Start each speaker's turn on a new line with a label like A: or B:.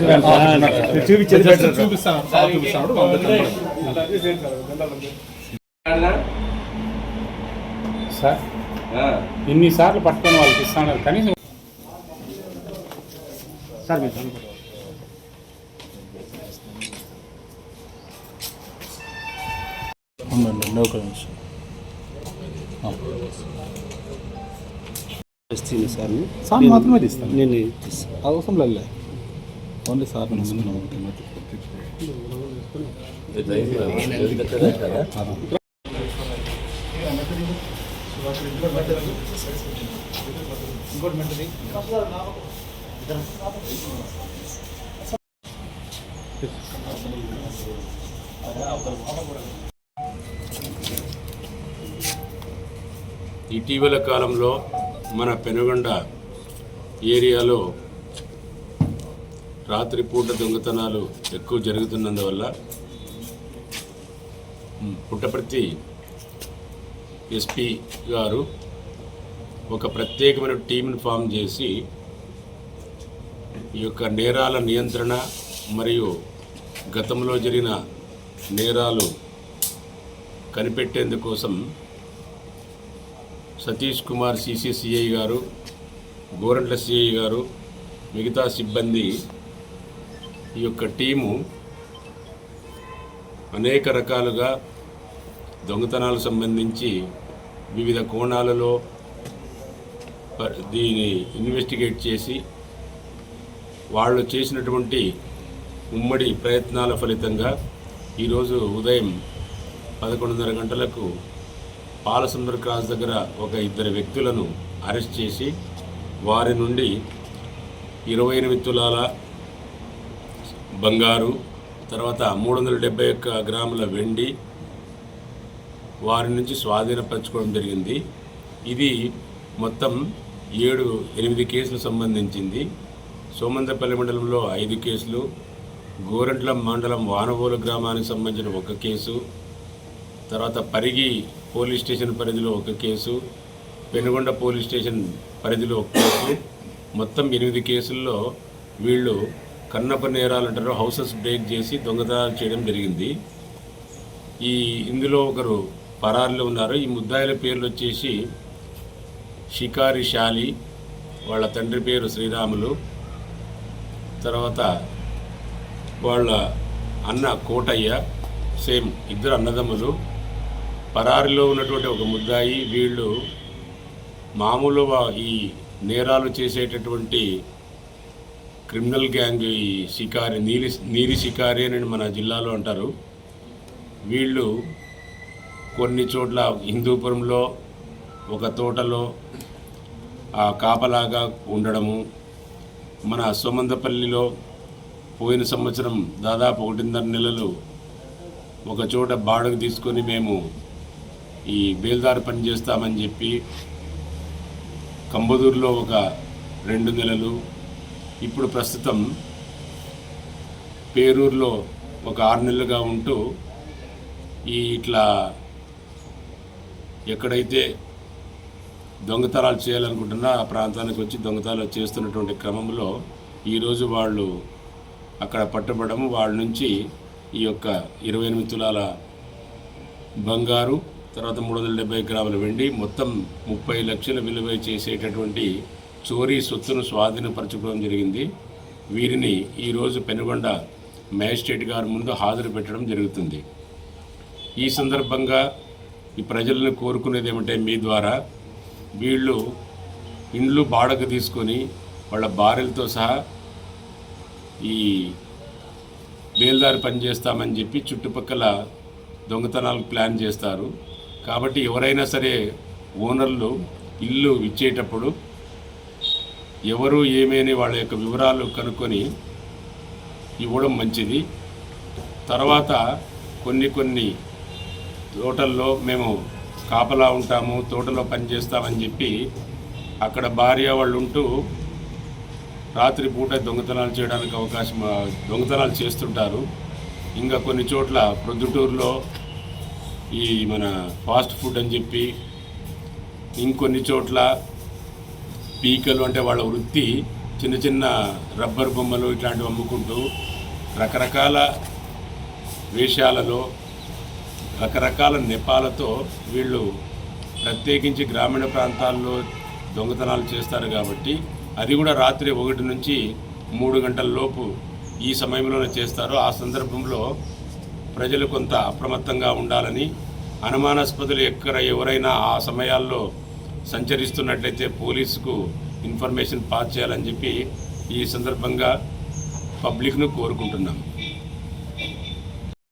A: better.
B: చూపిస్తాను sir.
A: ఇన్నిసార్లు పట్టుకొని వాళ్ళకి ఇస్తాను కనీసం సార్ మీరు.
C: ఉండండి ఒక నిమిషం.
D: సార్.
C: మాత్రమే తీస్తాను.
D: నేను
C: అవసరం లేదు. ఓన్లీ సార్
E: ఇటీవల కాలంలో మన పెనుగొండ ఏరియాలో రాత్రిపూట దొంగతనాలు ఎక్కువ జరుగుతున్నందువల్ల పుట్టపర్తి ఎస్పీ గారు ఒక ప్రత్యేకమైన టీంను ఫామ్ చేసి ఈ యొక్క నేరాల నియంత్రణ మరియు గతంలో జరిగిన నేరాలు కనిపెట్టేందుకోసం సతీష్ కుమార్ సిసిసిఐ గారు గోరంట్ల సిఐ గారు మిగతా సిబ్బంది ఈ యొక్క టీము అనేక రకాలుగా దొంగతనాలకు సంబంధించి వివిధ కోణాలలో ప- దీన్ని ఇన్వెస్టిగేట్ చేసి వాళ్ళు చేసినటువంటి ఉమ్మడి ప్రయత్నాల ఫలితంగా ఈరోజు ఉదయం పదకొండున్నర గంటలకు పాలసుందర్ క్రాస్ దగ్గర ఒక ఇద్దరు వ్యక్తులను అరెస్ట్ చేసి వారి నుండి ఇరవై ఎనిమిది తులాల బంగారు తర్వాత మూడు వందల డెబ్బై ఒక్క గ్రాముల వెండి వారి నుంచి స్వాధీనపరచుకోవడం జరిగింది. ఇది మొత్తం ఏడు ఎనిమిది కేసులు సంబంధించింది. సోమందపల్లి మండలంలో ఐదు కేసులు గోరంట్ల మండలం వానవోలు గ్రామానికి సంబంధించిన ఒక కేసు తర్వాత పరిగి పోలీస్ స్టేషన్ పరిధిలో ఒక కేసు పెనుగొండ పోలీస్ స్టేషన్ పరిధిలో ఒక కేసు. మొత్తం ఎనిమిది కేసుల్లో వీళ్ళు కన్నప నేరాలు అంటారు హౌసెస్ బ్రేక్ చేసి దొంగతనాలు చేయడం జరిగింది. ఈ ఇందులో ఒకరు పరారులో ఉన్నారు. ఈ ముద్దాయిల పేర్లు వచ్చేసి షికారి శాలి వాళ్ళ తండ్రి పేరు శ్రీరాములు తర్వాత వాళ్ళ అన్న కోటయ్య సేమ్ ఇద్దరు అన్నదమ్ములు. పరారిలో ఉన్నటువంటి ఒక ముద్దాయి వీళ్ళు మామూలు ఈ నేరాలు చేసేటటువంటి క్రిమినల్ గ్యాంగ్ ఈ షికారి నీలి నీరి షికారి అని మన జిల్లాలో అంటారు. వీళ్ళు కొన్ని చోట్ల హిందూపురంలో ఒక తోటలో ఆ కాపలాగా ఉండడము. మన సోమందపల్లిలో పోయిన సంవత్సరం దాదాపు ఒకటిన్నర నెలలు ఒక చోట బాడుగు తీసుకొని మేము ఈ బేల్దారు పని చేస్తామని చెప్పి కంబదూరులో ఒక రెండు నెలలు ఇప్పుడు ప్రస్తుతం పేరూరులో ఒక ఆరు నెలలుగా ఉంటూ ఈ ఇట్లా ఎక్కడైతే దొంగతనాలు చేయాలనుకుంటున్నా ఆ ప్రాంతానికి వచ్చి దొంగతనాలు చేస్తున్నటువంటి క్రమంలో ఈరోజు వాళ్ళు అక్కడ పట్టుబడము. వాళ్ళ నుంచి ఈ యొక్క ఇరవై ఎనిమిది తులాల బంగారు తర్వాత మూడు వందల డెబ్బై గ్రాముల వెండి మొత్తం ముప్పై లక్షల విలువ చేసేటటువంటి చోరీ సొత్తును స్వాధీనపరచుకోవడం జరిగింది. వీరిని ఈరోజు పెనుగొండ మ్యాజిస్ట్రేట్ గారి ముందు హాజరు పెట్టడం జరుగుతుంది. ఈ సందర్భంగా ఈ ప్రజలను కోరుకునేది ఏమంటే మీ ద్వారా వీళ్ళు ఇండ్లు బాడకు తీసుకొని వాళ్ళ భార్యలతో సహా ఈ బేల్దారి పని చేస్తామని చెప్పి చుట్టుపక్కల దొంగతనాలు ప్లాన్ చేస్తారు. కాబట్టి ఎవరైనా సరే ఓనర్లు ఇల్లు ఇచ్చేటప్పుడు ఎవరు ఏమేని వాళ్ళ యొక్క వివరాలు కనుక్కొని ఇవ్వడం మంచిది. తర్వాత కొన్ని కొన్ని తోటల్లో మేము కాపలా ఉంటాము తోటలో పని చేస్తామని చెప్పి అక్కడ భార్య వాళ్ళు ఉంటూ రాత్రిపూట దొంగతనాలు చేయడానికి అవకాశం దొంగతనాలు చేస్తుంటారు. ఇంకా కొన్ని చోట్ల ప్రొద్దుటూరులో ఈ మన ఫాస్ట్ ఫుడ్ అని చెప్పి ఇంకొన్ని చోట్ల పీకలు అంటే వాళ్ళ వృత్తి చిన్న చిన్న రబ్బర్ బొమ్మలు ఇట్లాంటివి అమ్ముకుంటూ రకరకాల వేషాలలో రకరకాల నెపాలతో వీళ్ళు ప్రత్యేకించి గ్రామీణ ప్రాంతాల్లో దొంగతనాలు చేస్తారు కాబట్టి అది కూడా రాత్రి ఒకటి నుంచి మూడు గంటల లోపు ఈ సమయంలోనే చేస్తారు. ఆ సందర్భంలో ప్రజలు కొంత అప్రమత్తంగా ఉండాలని అనుమానాస్పదులు ఎక్కడ ఎవరైనా ఆ సమయాల్లో సంచరిస్తున్నట్లయితే పోలీసుకు ఇన్ఫర్మేషన్ పాస్ చేయాలని చెప్పి ఈ సందర్భంగా పబ్లిక్ను కోరుకుంటున్నాం.